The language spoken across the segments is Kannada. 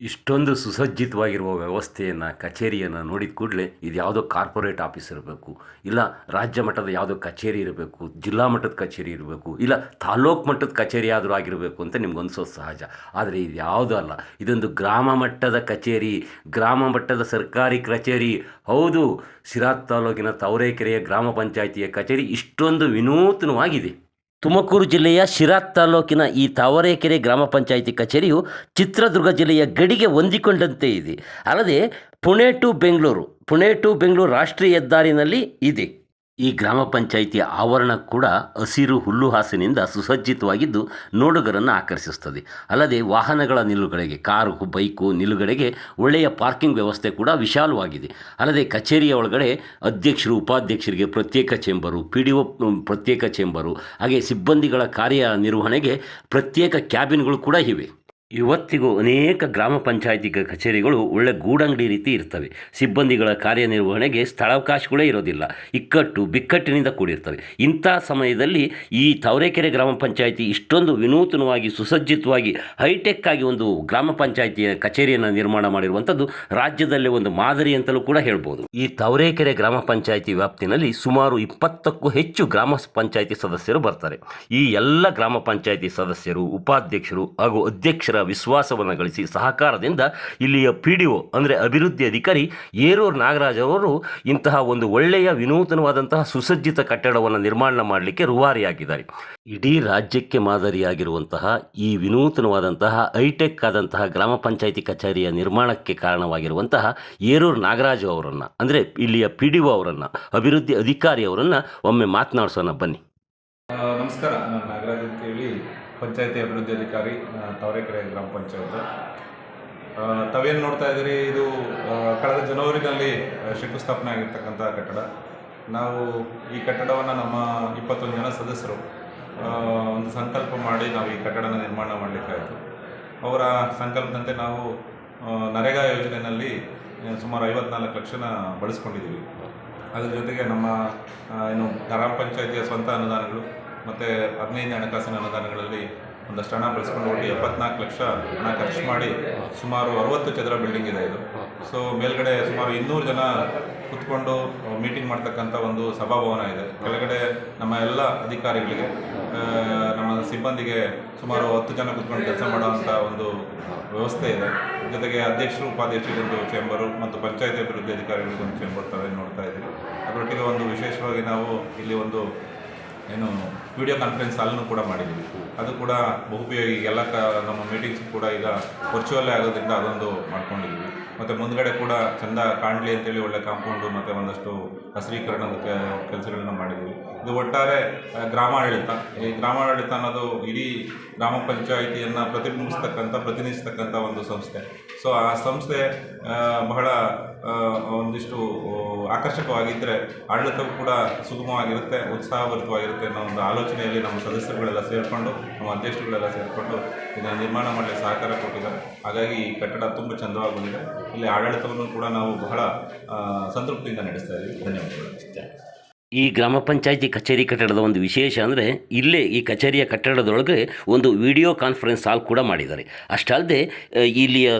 ಇಷ್ಟೊಂದು ಸುಸಜ್ಜಿತವಾಗಿರುವ ವ್ಯವಸ್ಥೆಯನ್ನು, ಕಚೇರಿಯನ್ನು ನೋಡಿದ ಕೂಡಲೇ ಇದು ಯಾವುದೋ ಕಾರ್ಪೊರೇಟ್ ಆಫೀಸ್ ಇರಬೇಕು, ಇಲ್ಲ ರಾಜ್ಯ ಮಟ್ಟದ ಯಾವುದೋ ಕಚೇರಿ ಇರಬೇಕು, ಜಿಲ್ಲಾ ಮಟ್ಟದ ಕಚೇರಿ ಇರಬೇಕು, ಇಲ್ಲ ತಾಲೂಕು ಮಟ್ಟದ ಕಚೇರಿ ಆದರೂ ಆಗಿರಬೇಕು ಅಂತ ನಿಮ್ಗೆ ಅನ್ಸೋದು ಸಹಜ. ಆದರೆ ಇದು ಯಾವುದೂ ಅಲ್ಲ. ಇದೊಂದು ಗ್ರಾಮ ಮಟ್ಟದ ಕಚೇರಿ, ಗ್ರಾಮ ಮಟ್ಟದ ಸರ್ಕಾರಿ ಕಚೇರಿ. ಹೌದು ಸಿರಾತ್ ತಾಲೂಕಿನ ತವರೇಕೆರೆಯ ಗ್ರಾಮ ಪಂಚಾಯಿತಿಯ ಕಚೇರಿ ಇಷ್ಟೊಂದು ವಿನೂತನವಾಗಿದೆ. ತುಮಕೂರು ಜಿಲ್ಲೆಯ ಶಿರಾ ತಾಲೂಕಿನ ಈ ತಾವರೆಕೆರೆ ಗ್ರಾಮ ಪಂಚಾಯಿತಿ ಕಚೇರಿಯು ಚಿತ್ರದುರ್ಗ ಜಿಲ್ಲೆಯ ಗಡಿಗೆ ಹೊಂದಿಕೊಂಡಂತೆ ಇದೆ. ಅಲ್ಲದೆ ಪುಣೆ ಟು ಬೆಂಗಳೂರು, ಪುಣೆ ಟು ಬೆಂಗಳೂರು ರಾಷ್ಟ್ರೀಯ ಹೆದ್ದಾರಿನಲ್ಲಿ ಇದೆ. ಈ ಗ್ರಾಮ ಪಂಚಾಯಿತಿಯ ಆವರಣ ಕೂಡ ಹಸಿರು ಹುಲ್ಲುಹಾಸಿನಿಂದ ಸುಸಜ್ಜಿತವಾಗಿದ್ದು ನೋಡುಗರನ್ನು ಆಕರ್ಷಿಸುತ್ತದೆ. ಅಲ್ಲದೆ ವಾಹನಗಳ ನಿಲುಗಡೆಗೆ ಕಾರು, ಬೈಕು ನಿಲುಗಡೆಗೆ ಒಳ್ಳೆಯ ಪಾರ್ಕಿಂಗ್ ವ್ಯವಸ್ಥೆ ಕೂಡ ವಿಶಾಲವಾಗಿದೆ. ಅಲ್ಲದೆ ಕಚೇರಿಯ ಒಳಗಡೆ ಅಧ್ಯಕ್ಷರು, ಉಪಾಧ್ಯಕ್ಷರಿಗೆ ಪ್ರತ್ಯೇಕ ಚೇಂಬರು ಪಿ ಡಿ ಒ ಪ್ರತ್ಯೇಕ ಚೇಂಬರು, ಹಾಗೆ ಸಿಬ್ಬಂದಿಗಳ ಕಾರ್ಯ ನಿರ್ವಹಣೆಗೆ ಪ್ರತ್ಯೇಕ ಕ್ಯಾಬಿನ್ಗಳು ಕೂಡ ಇವೆ. ಇವತ್ತಿಗೂ ಅನೇಕ ಗ್ರಾಮ ಪಂಚಾಯಿತಿ ಕಚೇರಿಗಳು ಒಳ್ಳೆ ಗೂಡಂಗಡಿ ರೀತಿ ಇರ್ತವೆ. ಸಿಬ್ಬಂದಿಗಳ ಕಾರ್ಯನಿರ್ವಹಣೆಗೆ ಸ್ಥಳಾವಕಾಶಗಳೇ ಇರೋದಿಲ್ಲ. ಇಕ್ಕಟ್ಟು, ಬಿಕ್ಕಟ್ಟಿನಿಂದ ಕೂಡಿರ್ತವೆ. ಇಂಥ ಸಮಯದಲ್ಲಿ ಈ ತಾವರೆಕೆರೆ ಗ್ರಾಮ ಪಂಚಾಯಿತಿ ಇಷ್ಟೊಂದು ವಿನೂತನವಾಗಿ, ಸುಸಜ್ಜಿತವಾಗಿ, ಹೈಟೆಕ್ ಆಗಿ ಒಂದು ಗ್ರಾಮ ಪಂಚಾಯಿತಿಯ ಕಚೇರಿಯನ್ನು ನಿರ್ಮಾಣ ಮಾಡಿರುವಂಥದ್ದು ರಾಜ್ಯದಲ್ಲೇ ಒಂದು ಮಾದರಿ ಅಂತಲೂ ಕೂಡ ಹೇಳ್ಬೋದು. ಈ ತಾವರೆಕೆರೆ ಗ್ರಾಮ ಪಂಚಾಯಿತಿ ವ್ಯಾಪ್ತಿನಲ್ಲಿ ಸುಮಾರು ಇಪ್ಪತ್ತಕ್ಕೂ ಹೆಚ್ಚು ಗ್ರಾಮ ಪಂಚಾಯಿತಿ ಸದಸ್ಯರು ಬರ್ತಾರೆ. ಈ ಎಲ್ಲ ಗ್ರಾಮ ಪಂಚಾಯಿತಿ ಸದಸ್ಯರು, ಉಪಾಧ್ಯಕ್ಷರು ಹಾಗೂ ಅಧ್ಯಕ್ಷರ ವಿಶ್ವಾಸವನ್ನು ಗಳಿಸಿ ಸಹಕಾರದಿಂದ ಇಲ್ಲಿಯ ಪಿ ಡಿ ಒ ಅಂದರೆ ಅಭಿವೃದ್ಧಿ ಅಧಿಕಾರಿ ಏರೂರು ನಾಗರಾಜ್ ಅವರು ಇಂತಹ ಒಂದು ಒಳ್ಳೆಯ ವಿನೂತನವಾದಂತಹ ಸುಸಜ್ಜಿತ ಕಟ್ಟಡವನ್ನು ನಿರ್ಮಾಣ ಮಾಡಲಿಕ್ಕೆ ರೂವಾರಿಯಾಗಿದ್ದಾರೆ. ಇಡೀ ರಾಜ್ಯಕ್ಕೆ ಮಾದರಿಯಾಗಿರುವಂತಹ ಈ ವಿನೂತನವಾದಂತಹ ಹೈಟೆಕ್ ಆದಂತಹ ಗ್ರಾಮ ಪಂಚಾಯಿತಿ ಕಚೇರಿಯ ನಿರ್ಮಾಣಕ್ಕೆ ಕಾರಣವಾಗಿರುವಂತಹ ಏರೂರು ನಾಗರಾಜು ಅವರನ್ನು, ಅಂದರೆ ಇಲ್ಲಿಯ ಪಿ ಡಿ ಒ ಅವರನ್ನು, ಅಭಿವೃದ್ಧಿ ಅಧಿಕಾರಿ ಅವರನ್ನು ಒಮ್ಮೆ ಮಾತನಾಡಿಸೋಣ ಬನ್ನಿ. ನಮಸ್ಕಾರ. ನಾನು ನಾಗರಾಜ್ ಅಂತೇಳಿ. ಪಂಚಾಯತಿ ಅಭಿವೃದ್ಧಿ ಅಧಿಕಾರಿ ತವರೆಕೆರೆ ಗ್ರಾಮ ಪಂಚಾಯತ್. ತಾವೇನು ನೋಡ್ತಾ ಇದ್ದೀರಿ? ಇದು ಕಳೆದ ಜನವರಿನಲ್ಲಿ ಶಂಕುಸ್ಥಾಪನೆ ಆಗಿರ್ತಕ್ಕಂಥ ಕಟ್ಟಡ. ನಾವು ಈ ಕಟ್ಟಡವನ್ನು ನಮ್ಮ ಇಪ್ಪತ್ತೊಂದು ಜನ ಸದಸ್ಯರು ಒಂದು ಸಂಕಲ್ಪ ಮಾಡಿ ನಾವು ಈ ಕಟ್ಟಡನ ನಿರ್ಮಾಣ ಮಾಡಲಿಕ್ಕಾಯಿತು ಅವರ ಸಂಕಲ್ಪದಂತೆ ನಾವು ನರೇಗಾ ಯೋಜನೆಯಲ್ಲಿ ಸುಮಾರು ಐವತ್ನಾಲ್ಕು ಲಕ್ಷನ ಬಳಸ್ಕೊಂಡಿದ್ದೀವಿ. ಅದ್ರ ಜೊತೆಗೆ ನಮ್ಮ ಏನು ಗ್ರಾಮ ಪಂಚಾಯಿತಿಯ ಸ್ವಂತ ಅನುದಾನಗಳು ಮತ್ತು ಹದಿನೈದನೇ ಹಣಕಾಸಿನ ಅನುದಾನಗಳಲ್ಲಿ ಒಂದಷ್ಟು ಹಣ ಬಳಸ್ಕೊಂಡು ಒಟ್ಟು ಎಪ್ಪತ್ನಾಲ್ಕು ಲಕ್ಷ ಹಣ ಖರ್ಚು ಮಾಡಿ ಸುಮಾರು ಅರವತ್ತು ಚದರ ಬಿಲ್ಡಿಂಗ್ ಇದೆ ಇದು. ಸೊ ಮೇಲ್ಗಡೆ ಸುಮಾರು ಇನ್ನೂರು ಜನ ಕುತ್ಕೊಂಡು ಮೀಟಿಂಗ್ ಮಾಡ್ತಕ್ಕಂಥ ಒಂದು ಸಭಾಭವನ ಇದೆ. ಕೆಳಗಡೆ ನಮ್ಮ ಎಲ್ಲ ಅಧಿಕಾರಿಗಳಿಗೆ ನಮ್ಮ ಸಿಬ್ಬಂದಿಗೆ ಸುಮಾರು ಹತ್ತು ಜನ ಕುತ್ಕೊಂಡು ಕೆಲಸ ಮಾಡುವಂಥ ಒಂದು ವ್ಯವಸ್ಥೆ ಇದೆ. ಜೊತೆಗೆ ಅಧ್ಯಕ್ಷರು ಉಪಾಧ್ಯಕ್ಷರಿಗೊಂದು ಚೇಂಬರು ಮತ್ತು ಪಂಚಾಯತಿ ಅಭಿವೃದ್ಧಿ ಅಧಿಕಾರಿಗಳಿಗೊಂದು ಚೇಂಬರ್ ತಾವೇ ನೋಡ್ತಾ ಇದ್ದೀವಿ. ಅದರೊಟ್ಟಿಗೆ ಒಂದು ವಿಶೇಷವಾಗಿ ನಾವು ಇಲ್ಲಿ ಒಂದು ಏನು ವಿಡಿಯೋ ಕಾನ್ಫರೆನ್ಸ್ ಅಲ್ಲೂ ಕೂಡ ಮಾಡಿದ್ದೀವಿ. ಅದು ಕೂಡ ಬಹುಪಯೋಗಿ, ಎಲ್ಲ ಕ, ನಮ್ಮ ಮೀಟಿಂಗ್ಸ್ ಕೂಡ ಈಗ ವರ್ಚುವಲ್ಲೇ ಆಗೋದ್ರಿಂದ ಅದೊಂದು ಮಾಡ್ಕೊಂಡಿದ್ದೀವಿ. ಮತ್ತು ಮುಂದ್ಗಡೆ ಕೂಡ ಚಂದ ಕಾಣಲಿ ಅಂತೇಳಿ ಒಳ್ಳೆ ಕಾಂಪೌಂಡು ಮತ್ತು ಒಂದಷ್ಟು ಹಸಿರೀಕರಣದ ಕೆಲಸಗಳನ್ನ ಮಾಡಿದ್ದೀವಿ. ಇದು ಒಟ್ಟಾರೆ ಗ್ರಾಮಾಡಳಿತ. ಈ ಗ್ರಾಮಾಡಳಿತ ಅನ್ನೋದು ಇಡೀ ಗ್ರಾಮ ಪಂಚಾಯಿತಿಯನ್ನು ಪ್ರತಿಬಿಂಬಿಸ್ತಕ್ಕಂಥ, ಪ್ರತಿನಿಧಿಸ್ತಕ್ಕಂಥ ಒಂದು ಸಂಸ್ಥೆ. ಸೊ ಆ ಸಂಸ್ಥೆ ಬಹಳ ಒಂದಿಷ್ಟು ಆಕರ್ಷಕವಾಗಿದ್ದರೆ ಆಡಳಿತವು ಕೂಡ ಸುಗಮವಾಗಿರುತ್ತೆ, ಉತ್ಸಾಹಭರಿತವಾಗಿರುತ್ತೆ ಅನ್ನೋ ಒಂದು ಆಲೋಚನೆಯಲ್ಲಿ ನಮ್ಮ ಸದಸ್ಯರುಗಳೆಲ್ಲ ಸೇರಿಕೊಂಡು, ನಮ್ಮ ಅಧ್ಯಕ್ಷರುಗಳೆಲ್ಲ ಸೇರಿಕೊಂಡು ಇದನ್ನು ನಿರ್ಮಾಣ ಮಾಡಲಿಕ್ಕೆ ಸಹಕಾರ ಕೊಟ್ಟಿದ್ದಾರೆ. ಹಾಗಾಗಿ ಈ ಕಟ್ಟಡ ತುಂಬ ಚಂದವಾಗಿ ಇಲ್ಲಿ ಆಡಳಿತವನ್ನು ಕೂಡ ನಾವು ಬಹಳ ಸಂತೃಪ್ತಿಯಿಂದ ನಡೆಸ್ತಾ ಇದ್ದೀವಿ ಧನ್ಯವಾದಗಳು. ಈ ಗ್ರಾಮ ಪಂಚಾಯಿತಿ ಕಚೇರಿ ಕಟ್ಟಡದ ಒಂದು ವಿಶೇಷ ಅಂದರೆ ಇಲ್ಲೇ ಈ ಕಚೇರಿಯ ಕಟ್ಟಡದೊಳಗೆ ಒಂದು ವಿಡಿಯೋ ಕಾನ್ಫರೆನ್ಸ್ ಹಾಲ್ ಕೂಡ ಮಾಡಿದ್ದಾರೆ. ಅಷ್ಟಲ್ಲದೆ ಇಲ್ಲಿಯ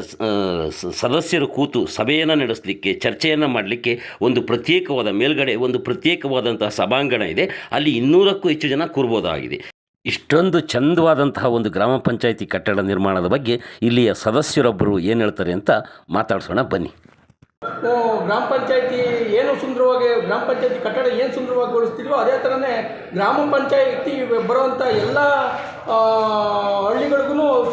ಸದಸ್ಯರು ಕೂತು ಸಭೆಯನ್ನು ನಡೆಸಲಿಕ್ಕೆ, ಚರ್ಚೆಯನ್ನು ಮಾಡಲಿಕ್ಕೆ ಒಂದು ಪ್ರತ್ಯೇಕವಾದ ಮೇಲ್ಗಡೆ ಒಂದು ಪ್ರತ್ಯೇಕವಾದಂತಹ ಸಭಾಂಗಣ ಇದೆ. ಅಲ್ಲಿ ಇನ್ನೂರಕ್ಕೂ ಹೆಚ್ಚು ಜನ ಕೂರ್ಬೋದಾಗಿದೆ. ಇಷ್ಟೊಂದು ಚಂದವಾದಂತಹ ಒಂದು ಗ್ರಾಮ ಪಂಚಾಯಿತಿ ಕಟ್ಟಡ ನಿರ್ಮಾಣದ ಬಗ್ಗೆ ಇಲ್ಲಿಯ ಸದಸ್ಯರೊಬ್ಬರು ಏನು ಹೇಳ್ತಾರೆ ಅಂತ ಮಾತಾಡ್ಸೋಣ ಬನ್ನಿ. ಗ್ರಾಮ ಪಂಚಾಯತಿ ಏನು ಸುಂದರವಾಗಿ, ಗ್ರಾಮ ಪಂಚಾಯತಿ ಕಟ್ಟಡ ಏನು ಸುಂದರವಾಗಿ ಗೊಳಿಸ್ತಿದ್ವೋ ಅದೇ ಥರನೇ ಗ್ರಾಮ ಪಂಚಾಯತಿ ಬರುವಂಥ ಎಲ್ಲ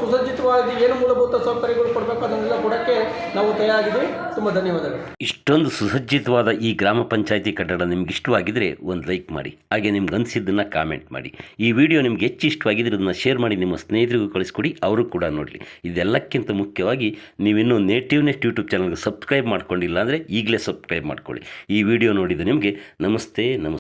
ಸುಸಜ್ಜಿತವಾಗಿ ಏನು ಮೂಲಭೂತ ಸೌಕರ್ಯಗಳು ಕೊಡಬೇಕು ಅದನ್ನೆಲ್ಲ ಕೊಡೋಕ್ಕೆ ನಾವು ತಯಾರಿದ್ದೀವಿ ತುಂಬ ಧನ್ಯವಾದಗಳು. ಇಷ್ಟೊಂದು ಸುಸಜ್ಜಿತವಾದ ಈ ಗ್ರಾಮ ಪಂಚಾಯಿತಿ ಕಟ್ಟಡ ನಿಮ್ಗೆ ಇಷ್ಟವಾಗಿದ್ರೆ ಒಂದು ಲೈಕ್ ಮಾಡಿ, ಹಾಗೆ ನಿಮ್ಗೆ ಅನಿಸಿದ್ದನ್ನು ಕಾಮೆಂಟ್ ಮಾಡಿ. ಈ ವಿಡಿಯೋ ನಿಮ್ಗೆ ಹೆಚ್ಚು ಇಷ್ಟವಾಗಿದ್ರೆ ಅದನ್ನು ಶೇರ್ ಮಾಡಿ, ನಿಮ್ಮ ಸ್ನೇಹಿತರಿಗೂ ಕಳಿಸ್ಕೊಡಿ, ಅವರು ಕೂಡ ನೋಡಲಿ. ಇದೆಲ್ಲಕ್ಕಿಂತ ಮುಖ್ಯವಾಗಿ ನೀವಿನ್ನೂ ನೇಟಿವ್ ನೆಸ್ಟ್ ಯೂಟ್ಯೂಬ್ ಚಾನಲ್ಗೆ ಸಬ್ಸ್ಕ್ರೈಬ್ ಮಾಡ್ಕೊಂಡಿಲ್ಲ ಅಂದರೆ ಈಗಲೇ ಸಬ್ಸ್ಕ್ರೈಬ್ ಮಾಡ್ಕೊಳ್ಳಿ. ಈ ವಿಡಿಯೋ ನೋಡಿದ ನಿಮಗೆ ನಮಸ್ತೆ ನಮಸ್ತೆ.